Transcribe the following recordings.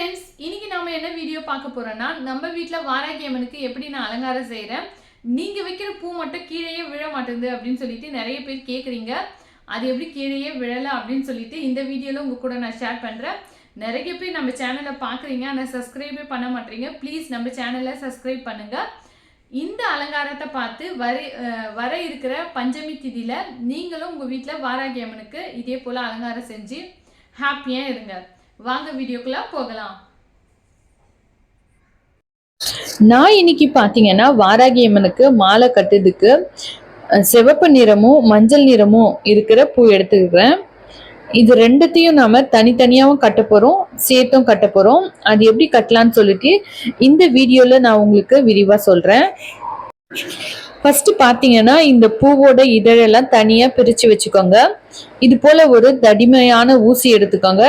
Friends இன்னைக்கு நம்ம என்ன வீடியோ பார்க்க போகிறோன்னா நம்ம வீட்டில் வாராகி அம்மனுக்கு எப்படி நான் அலங்காரம் செய்கிறேன் நீங்கள் வைக்கிற பூ மட்டும் கீழேயே விழ மாட்டேங்குது அப்படின்னு சொல்லிட்டு நிறைய பேர் கேட்குறீங்க அது எப்படி கீழேயே விழலை அப்படின்னு சொல்லிட்டு இந்த வீடியோவில் உங்கள் கூட நான் ஷேர் பண்ணுறேன் நிறைய பேர் நம்ம சேனலை பார்க்குறீங்க ஆனால் சப்ஸ்கிரைபே பண்ண மாட்டீங்க. ப்ளீஸ் நம்ம சேனலை சப்ஸ்கிரைப் பண்ணுங்கள் இந்த அலங்காரத்தை பார்த்து வர வர இருக்கிற பஞ்சமி திதியில் நீங்களும் உங்கள் வீட்டில் வாராகி அம்மனுக்கு இதே போல் அலங்காரம் செஞ்சு ஹாப்பியாக இருங்க. வாங்க வீடியோக்குள்ள போகலாம். நான் இன்னைக்கு பார்த்தீங்கன்னா வாராகி அம்மனுக்கு மாலை கட்டுறதுக்கு சிவப்பு நிறமும் மஞ்சள் நிறமும் இருக்கிற பூ எடுத்துக்கிறேன். இது ரெண்டுத்தையும் நாம தனித்தனியாகவும் கட்ட போகிறோம் சேர்த்தும் கட்ட போகிறோம் அது எப்படி கட்டலாம்னு சொல்லிட்டு இந்த வீடியோவில் நான் உங்களுக்கு விரிவாக சொல்கிறேன் ஃபஸ்ட்டு பார்த்தீங்கன்னா இந்த பூவோட இதழெல்லாம் தனியாக பிரித்து வச்சுக்கோங்க. இது போல ஒரு தடிமையான ஊசி எடுத்துக்கோங்க.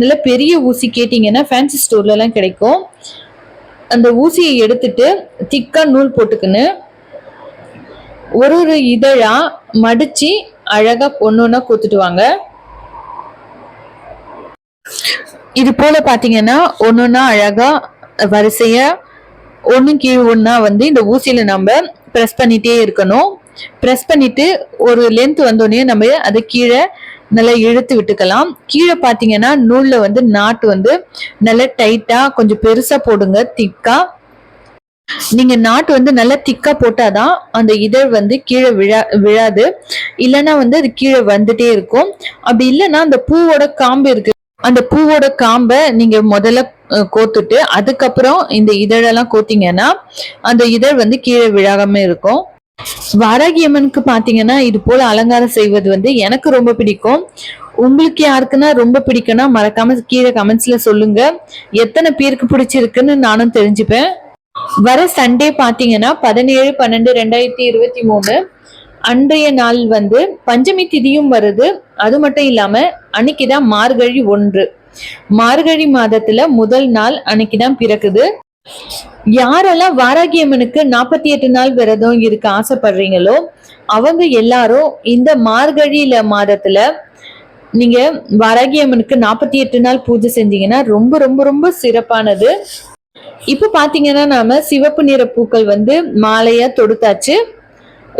நல்ல பெரிய ஊசி கேட்டிங்கன்னா ஃபேன்சி ஸ்டோர்லலாம் கிடைக்கும். அந்த ஊசியை எடுத்துட்டு திக்கா நூல் போட்டுக்கின்னு ஒரு ஒரு இதழா மடிச்சு அழகா ஒன்று ஒன்றா கொடுத்துட்டு வாங்க. இது போல ஒன்று ஒன்றா அழகா வரிசையா ஒன்று கீழ் ஒன்றா வந்து இந்த ஊசியில் நம்ம ப்ரெஸ் பண்ணிட்டே இருக்கணும். ப்ரெஸ் பண்ணிட்டு ஒரு லென்த் வந்தோடனே நம்ம அதை கீழே நல்லா இழுத்து விட்டுக்கலாம். கீழே பார்த்தீங்கன்னா நூலில் வந்து நாட்டு வந்து நல்லா டைட்டா கொஞ்சம் பெருசா போடுங்க திக்கா. நீங்க நாட்டு வந்து நல்லா திக்கா போட்டாதான் அந்த இதழ் வந்து கீழே விழா விழாது. இல்லைன்னா வந்து அது கீழே வந்துட்டே இருக்கும். அப்படி இல்லைன்னா அந்த பூவோட காம்பு இருக்கு. அந்த பூவோட காம்பை நீங்க முதல்ல கோத்துட்டு அதுக்கப்புறம் இந்த இதழெல்லாம் கோத்தீங்கன்னா அந்த இதழ் வந்து கீழே விழாகாம இருக்கும். வாராகி அம்மனுக்கு பாத்தீங்கன்னா இது போல அலங்காரம் செய்வது வந்து எனக்கு ரொம்ப பிடிக்கும். உங்களுக்கு யாருக்குன்னா ரொம்ப பிடிக்கும்னா மறக்காம கீழே கமெண்ட்ஸ்ல சொல்லுங்க. எத்தனை பேருக்கு பிடிச்சிருக்குன்னு நானும் தெரிஞ்சுப்பேன். வர சண்டே பாத்தீங்கன்னா பதினேழு பன்னெண்டு ரெண்டாயிரத்தி இருபத்தி மூணு. அன்றைய நாள் வந்து பஞ்சமி திதியும் வருது. அது மட்டும் இல்லாம அன்னைக்குதான் மார்கழி ஒன்று. மார்கழி மாதத்துல முதல் நாள் அன்னைக்குதான் பிறக்குது. யாரெல்லாம் வாராகி அம்மனுக்கு நாற்பத்தி எட்டு நாள் விரதம் இருக்க ஆசைப்படுறீங்களோ அவங்க எல்லாரும் இந்த மார்கழியில மாதத்துல நீங்க வாராகி அம்மனுக்கு நாற்பத்தி எட்டு நாள் பூஜை செஞ்சீங்கன்னா ரொம்ப ரொம்ப ரொம்ப சிறப்பானது. இப்ப பாத்தீங்கன்னா நாம சிவப்பு நிற பூக்கள் வந்து மாலையா தொடுத்தாச்சு.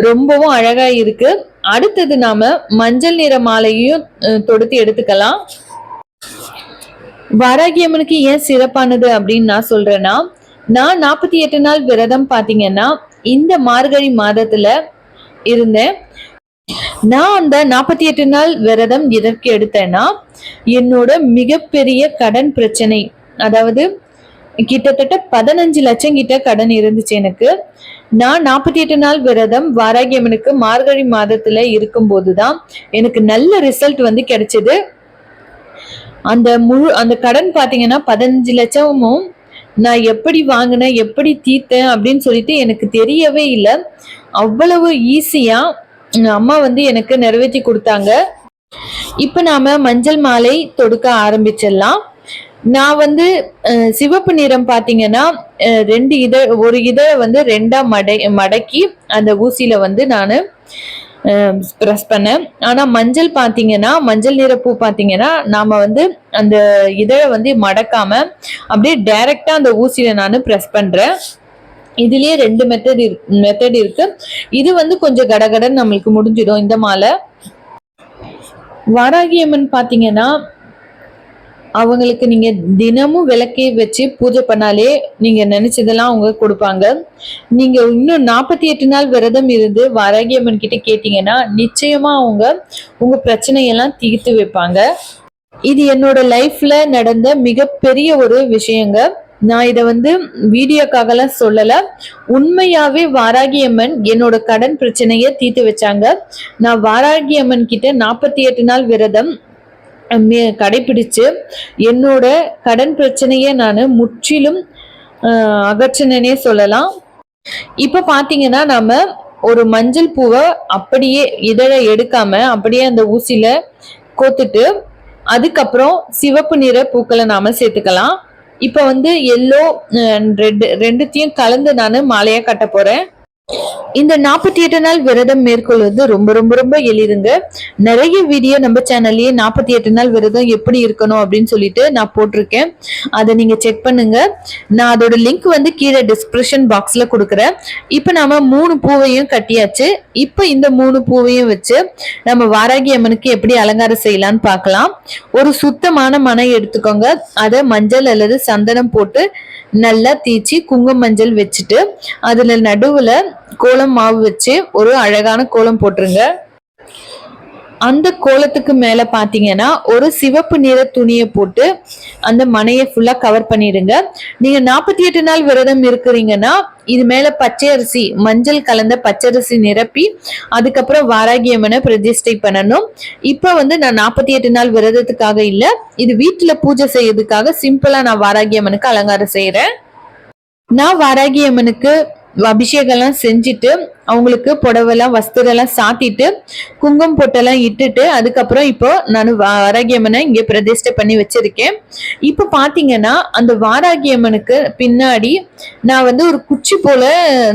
ரொம்பவும் அழகா இருக்கு. அடுத்தது நாம மஞ்சள் நிற மாலையும் தொடுத்து எடுத்துக்கலாம். வாராகி அம்மனுக்கு ஏன் சிறப்பானது அப்படின்னு நான் சொல்றேன்னா நான் நாற்பத்தி எட்டு நாள் விரதம் பாத்தீங்கன்னா இந்த மார்கழி மாதத்துல இருந்தேன். நான் அந்த நாற்பத்தி எட்டு நாள் விரதம் எதற்கு எடுத்தேன்னா என்னோட மிகப்பெரிய கடன் பிரச்சனை. அதாவது கிட்டத்தட்ட பதினஞ்சு லட்சம் கிட்ட கடன் இருந்துச்சு எனக்கு. நான் நாற்பத்தி எட்டு நாள் விரதம் வாராகியம்மனுக்கு மார்கழி மாதத்துல இருக்கும்போது தான் எனக்கு நல்ல ரிசல்ட் வந்து கிடைச்சது. அந்த முழு அந்த கடன் பாத்தீங்கன்னா பதினஞ்சு லட்சமும் நான் எப்படி வாங்கினேன் எப்படி தீர்த்தேன் அப்படின்னு சொல்லிட்டு எனக்கு தெரியவே இல்லை. அவ்வளவு ஈஸியா அம்மா வந்து எனக்கு நிறைவேற்றி கொடுத்தாங்க. இப்ப நாம மஞ்சள் மாலை தொடுக்க ஆரம்பிச்சிடலாம். நான் வந்து சிவப்பு நிறம் பார்த்தீங்கன்னா ரெண்டு இதழ் ஒரு இதை வந்து ரெண்டா மடை மடக்கி அந்த ஊசியில வந்து நான் ப்ரெஸ் பண்ணேன் ஆனால் மஞ்சள் பார்த்தீங்கன்னா மஞ்சள் நிற பூ நாம் வந்து அந்த இதழை வந்து மடக்காம அப்படியே டைரெக்டாக அந்த ஊசியில நான் ப்ரெஸ் பண்ணுறேன் இதுலயே ரெண்டு மெத்தட் மெத்தட் இருக்கு. இது வந்து கொஞ்சம் கடகடன் நம்மளுக்கு முடிஞ்சிடும் இந்த மாலை. வாராகியம்மன் அம்மன் அவங்களுக்கு நீங்க தினமும் விளக்கே வச்சு பூஜை பண்ணாலே நீங்க நினைச்சதெல்லாம் அவங்க கொடுப்பாங்க. நீங்க இன்னும் நாற்பத்தி எட்டு நாள் விரதம் இருந்து வாராகி அம்மன் கிட்ட கேட்டீங்கன்னா நிச்சயமா அவங்க உங்க பிரச்சனையெல்லாம் தீர்த்து வைப்பாங்க. இது என்னோட லைஃப்ல நடந்த மிகப்பெரிய ஒரு விஷயங்க. நான் இதை வந்து வீடியோக்காகலாம் சொல்லல. உண்மையாவே வாராகி அம்மன் என்னோட கடன் பிரச்சனையை தீர்த்து வச்சாங்க. நான் வாராகி அம்மன் கிட்ட நாற்பத்தி எட்டு நாள் விரதம் கடைபிடிச்சு என்னோட கடன் பிரச்சனையை நான் முற்றிலும் அகற்றினே சொல்லலாம். இப்போ பார்த்தீங்கன்னா நாம் ஒரு மஞ்சள் பூவை அப்படியே இதழை எடுக்காம அப்படியே அந்த ஊசியில கோத்துட்டு அதுக்கப்புறம் சிவப்பு நிற பூக்களை நாம சேர்த்துக்கலாம். இப்போ வந்து எல்லோ ரெட் ரெண்டுத்தையும் கலந்து நான் மாலையா கட்ட போறேன். இந்த நாற்பத்தி எட்டு நாள் விரதம் மேற்கொள்வது ரொம்ப ரொம்ப ரொம்ப எளிதுங்க. நிறைய வீடியோ நம்ம சேனல்லயே நாற்பத்தி எட்டு நாள் விரதம் எப்படி இருக்கணும் அப்படின்னு சொல்லிட்டு நான் போட்டிருக்கேன். அதை நீங்க செக் பண்ணுங்க. நான் அதோட லிங்க் வந்து கீழே டிஸ்கிரிப்ஷன் பாக்ஸ்ல கொடுக்குறேன். இப்போ நாம மூணு பூவையும் கட்டியாச்சு. இப்போ இந்த மூணு பூவையும் வச்சு நம்ம வாராகி அம்மனுக்கு எப்படி அலங்காரம் செய்யலாம்னு பார்க்கலாம். ஒரு சுத்தமான மனை எடுத்துக்கோங்க. அதை மஞ்சள் அல்லது சந்தனம் போட்டு நல்லா தீச்சி குங்கும மஞ்சள் வச்சுட்டு அதுல நடுவுல கோலம் மாவு வச்சு ஒரு அழகான கோலம் போட்டுருங்க. அந்த கோலத்துக்கு மேல பாத்தீங்கன்னா ஒரு சிவப்பு நிற துணியை போட்டு அந்த மனையை ஃபுல்லா கவர் பண்ணிடுங்க. நீங்க நாற்பத்தி எட்டு நாள் விரதம் இருக்கிறீங்கன்னா இது மேல பச்சை அரிசி மஞ்சள் கலந்த பச்சரிசி நிரப்பி அதுக்கப்புறம் வாராகி அம்மனை பிரதிஷ்டை பண்ணணும். இப்ப வந்து நான் நாற்பத்தி எட்டு நாள் விரதத்துக்காக இல்ல இது வீட்டுல பூஜை செய்யறதுக்காக சிம்பிளா நான் வாராகி அம்மனுக்கு அலங்காரம் செய்யறேன் நான் வாராகி அம்மனுக்கு அபிஷேகம்லாம் செஞ்சுட்டு அவங்களுக்கு புடவைலாம் வஸ்திரம்லாம் சாத்திட்டு குங்குமம் பொட்டெல்லாம் இட்டுட்டு அதுக்கப்புறம் இப்போ நான் வாராகி அம்மனை இங்கே பிரதிஷ்டை பண்ணி வச்சிருக்கேன். இப்போ பார்த்தீங்கன்னா அந்த வாராகி அம்மனுக்கு பின்னாடி நான் வந்து ஒரு குச்சி போல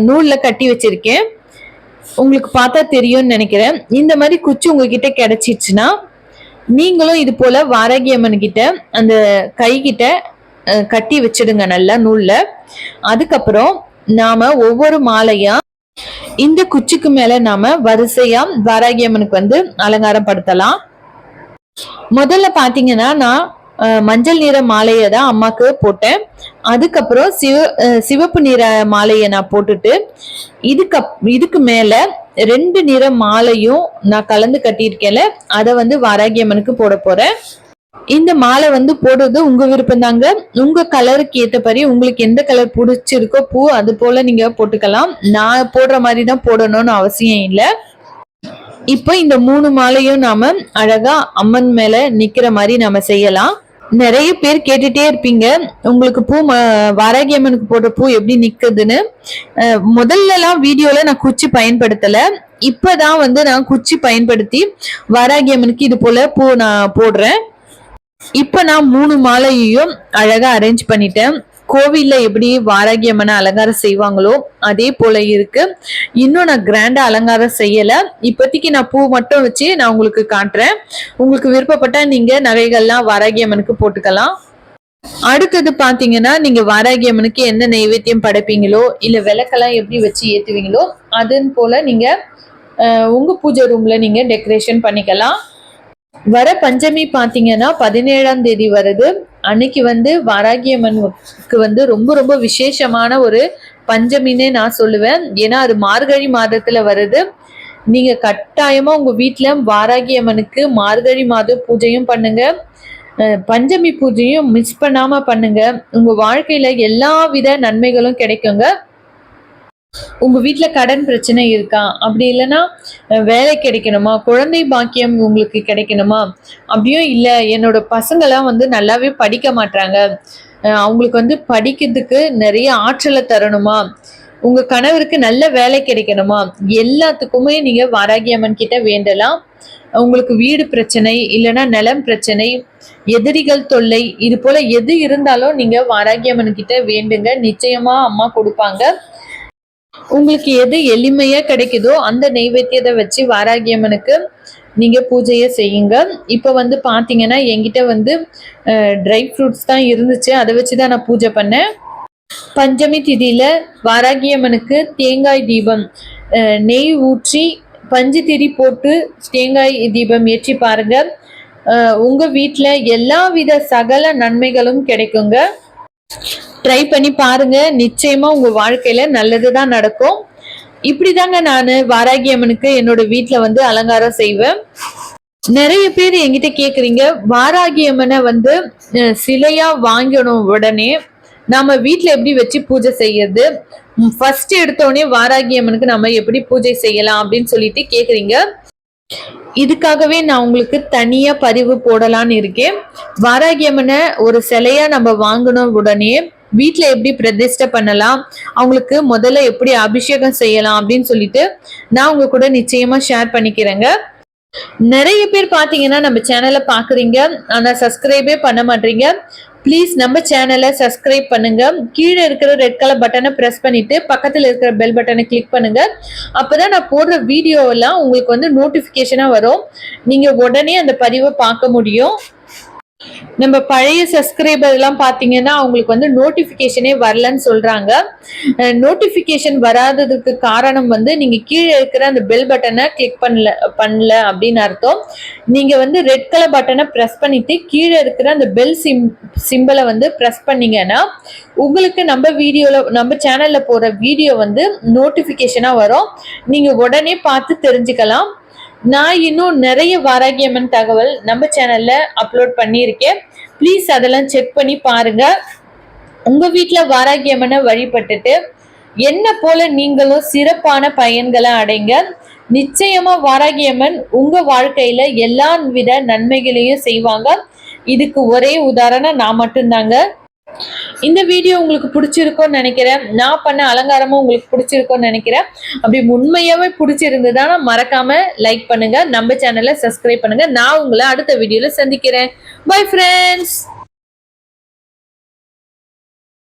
நூலில் கட்டி வச்சிருக்கேன். உங்களுக்கு பார்த்தா தெரியும்னு நினைக்கிறேன். இந்த மாதிரி குச்சி உங்ககிட்ட கிடைச்சிச்சுன்னா நீங்களும் இது போல வாராகி அம்மன் கிட்ட அந்த கை கிட்ட கட்டி வச்சிடுங்க நல்லா நூல்ல. அதுக்கப்புறம் நாம ஒவ்வொரு மாலையா இந்த குச்சிக்கு மேல நாம வரிசையா வாராகி அம்மனுக்கு வந்து அலங்காரம் படுத்தலாம் முதல்ல பாத்தீங்கன்னா நான் மஞ்சள் நிற மாலையை தான் அம்மாக்கு போட்டேன். அதுக்கப்புறம் சிவ சிவப்பு நிற மாலையை நான் போட்டுட்டு இதுக்கு இதுக்கு மேல ரெண்டு நிற மாலையும் நான் கலந்து கட்டியிருக்கேன்ல அதை வந்து வாராகி அம்மனுக்கு போட போறேன். இந்த மாலை வந்து போடுறது உங்க விருப்பம் தாங்க. உங்க கலருக்கு ஏற்றபடி உங்களுக்கு எந்த கலர் பிடிச்சிருக்கோ பூ அது போல நீங்க போட்டுக்கலாம். நான் போடுற மாதிரி தான் போடணும்னு அவசியம் இல்லை. இப்போ இந்த மூணு மாலையும் நாம அழகா அம்மன் மேல நிக்கிற மாதிரி நாம செய்யலாம். நிறைய பேர் கேட்டுட்டே இருப்பீங்க. உங்களுக்கு பூ ம- வாராகி அம்மனுக்கு போடுற பூ எப்படி நிக்குதுன்னு. முதல்லலாம் முதல்ல எல்லாம் வீடியோல நான் குச்சி பயன்படுத்தல. இப்பதான் வந்து நான் குச்சி பயன்படுத்தி வாராகி அம்மனுக்கு இது போல பூ நான் போடுறேன். இப்ப நான் மூணு மாலையையும் அழகா அரேஞ்ச் பண்ணிட்டேன். கோவில்ல எப்படி வாராகி அம்மனை அலங்காரம் செய்வாங்களோ அதே போல இருக்கு. இன்னும் நான் கிராண்டா அலங்காரம் செய்யல. இப்போதைக்கு நான் பூ மட்டும் வச்சு நான் உங்களுக்கு காட்டுறேன். உங்களுக்கு விருப்பப்பட்டா நீங்க நகைகள்லாம் வாராகி அம்மனுக்கு போட்டுக்கலாம். அடுத்தது பாத்தீங்கன்னா நீங்க வாராகி அம்மனுக்கு என்ன நைவேத்தியம் படைப்பீங்களோ இல்ல விளக்கெல்லாம் எப்படி வச்சு ஏத்துவீங்களோ அதன் போல நீங்க உங்க பூஜை ரூம்ல நீங்க டெக்கரேஷன் பண்ணிக்கலாம். வர பஞ்சமி பாத்தீங்கன்னா பதினேழாம் தேதி வருது. அன்னைக்கு வந்து வாராகி அம்மனுக்கு வந்து ரொம்ப ரொம்ப விசேஷமான ஒரு பஞ்சமின்னே நான் சொல்லுவேன். ஏன்னா அது மார்கழி மாதத்துல வருது. நீங்க கட்டாயமா உங்க வீட்டுல வாராகி அம்மனுக்கு மார்கழி மாத பூஜையும் பண்ணுங்க. பஞ்சமி பூஜையும் மிஸ் பண்ணாம பண்ணுங்க. உங்க வாழ்க்கையில எல்லா வித நன்மைகளும் கிடைக்குங்க. உங்க வீட்டுல கடன் பிரச்சனை இருக்கா? அப்படி இல்லைன்னா வேலை கிடைக்கணுமா? குழந்தை பாக்கியம் உங்களுக்கு கிடைக்கணுமா? அப்படியும் இல்ல என்னோட பசங்களாம் வந்து நல்லாவே படிக்க மாட்றாங்க. அவங்களுக்கு வந்து படிக்கிறதுக்கு நிறைய ஆற்றலை தரணுமா? உங்க கணவருக்கு நல்ல வேலை கிடைக்கணுமா? எல்லாத்துக்குமே நீங்க வாராகி அம்மன் கிட்ட வேண்டலாம். உங்களுக்கு வீடு பிரச்சனை இல்லைன்னா நிலம் பிரச்சனை எதிரிகள் தொல்லை இது போல எது இருந்தாலும் நீங்க வாராகி அம்மன் கிட்ட வேண்டுங்க. நிச்சயமா அம்மா கொடுப்பாங்க. உங்களுக்கு எது எளிமையா கிடைக்குதோ அந்த நெய்வேத்தியத்தை வச்சு வாராகி அம்மனுக்கு நீங்க பூஜையை செய்யுங்க. இப்போ வந்து பாத்தீங்கன்னா என்கிட்ட வந்து ட்ரை ஃப்ரூட்ஸ் தான் இருந்துச்சு. அதை வச்சு தான் நான் பூஜை பண்ணேன். பஞ்சமி திதியில வாராகி அம்மனுக்கு தேங்காய் தீபம் நெய் ஊற்றி பஞ்சு திரி போட்டு தேங்காய் தீபம் ஏற்றி பாருங்க. உங்க வீட்டில் எல்லா வித சகல நன்மைகளும் கிடைக்குங்க. ட்ரை பண்ணி பாருங்க. நிச்சயமா உங்க வாழ்க்கையில நல்லதுதான் நடக்கும். இப்படிதாங்க நான் வாராகி அம்மனுக்கு என்னோட வீட்டுல வந்து அலங்காரம் செய்வேன். நிறைய பேர் என்கிட்ட கேக்குறீங்க. வாராகி அம்மனை வந்து சிலையா வாங்கணும் உடனே நாம வீட்டுல எப்படி வச்சு பூஜை செய்யறது? ஃபர்ஸ்ட் எடுத்தோடனே வாராகி அம்மனுக்கு நம்ம எப்படி பூஜை செய்யலாம் அப்படின்னு சொல்லிட்டு கேக்குறீங்க. இதுக்காகவே நான் உங்களுக்கு தனியா பதிவு போடலான்னு இருக்கேன். வாராகி அம்மனை ஒரு சிலையா நம்ம வாங்கணும் உடனே வீட்டில் எப்படி பிரதிஷ்டை பண்ணலாம்? அவங்களுக்கு முதல்ல எப்படி அபிஷேகம் செய்யலாம் அப்படின்னு சொல்லிட்டு நான் உங்க கூட நிச்சயமா ஷேர் பண்ணிக்கிறேங்க. நிறைய பேர் பாத்தீங்கன்னா நம்ம சேனலை பாக்குறீங்க. ஆனா சப்ஸ்கிரைபே பண்ண மாட்டீங்க. ப்ளீஸ் நம்ம சேனலை சப்ஸ்கிரைப் பண்ணுங்க. கீழே இருக்கிற ரெட் கலர் பட்டனை ப்ரெஸ் பண்ணிட்டு பக்கத்தில் இருக்கிற பெல் பட்டனை கிளிக் பண்ணுங்க. அப்பதான் நான் போடுற வீடியோ எல்லாம் உங்களுக்கு வந்து நோட்டிஃபிகேஷனாக வரும். நீங்கள் உடனே அந்த பதிவை பார்க்க முடியும். நம்ம பழைய சப்ஸ்கிரைபர் எல்லாம் பாத்தீங்கன்னா அவங்களுக்கு வந்து நோட்டிபிகேஷனே வரலன்னு சொல்றாங்க. நோட்டிபிகேஷன் வராததுக்கு காரணம் வந்து நீங்க கீழே இருக்கிற அந்த பெல் பட்டனை கிளிக் பண்ணல பண்ணல அப்படின்னு அர்த்தம். நீங்க வந்து ரெட் கலர் பட்டனை ப்ரெஸ் பண்ணிட்டு கீழே இருக்கிற அந்த பெல் சிம் சிம்பிளை வந்து ப்ரெஸ் பண்ணீங்கன்னா உங்களுக்கு நம்ம வீடியோல நம்ம சேனல்ல போற வீடியோ வந்து நோட்டிபிகேஷனா வரும். நீங்க உடனே பார்த்து தெரிஞ்சுக்கலாம். நான் இன்னும் நிறைய வாராகியம்மன் தகவல் நம்ம சேனல்ல அப்லோட் பண்ணியிருக்கேன். ப்ளீஸ் அதெல்லாம் செக் பண்ணி பாருங்க. உங்க வீட்டில் வாராகியம்மனை வழிபட்டுட்டு என்ன போல நீங்களும் சிறப்பான பயன்களை அடைங்க. நிச்சயமா வாராகியம்மன் உங்க வாழ்க்கையில எல்லா வித நன்மைகளையும் செய்வாங்க. இதுக்கு ஒரே உதாரணம் நான் மட்டும்தாங்க. இந்த வீடியோ உங்களுக்கு பிடிச்சிருக்கும்னு நினைக்கிறேன். நான் பண்ண அலங்காரமும் உங்களுக்கு பிடிச்சிருக்கோன்னு நினைக்கிறேன். அப்படி உண்மையாவே பிடிச்சிருந்ததுன்னா மறக்காம லைக் பண்ணுங்க. நம்ம சேனலை சப்ஸ்கிரைப் பண்ணுங்க. நான் உங்களை அடுத்த வீடியோல சந்திக்கிறேன். Bye friends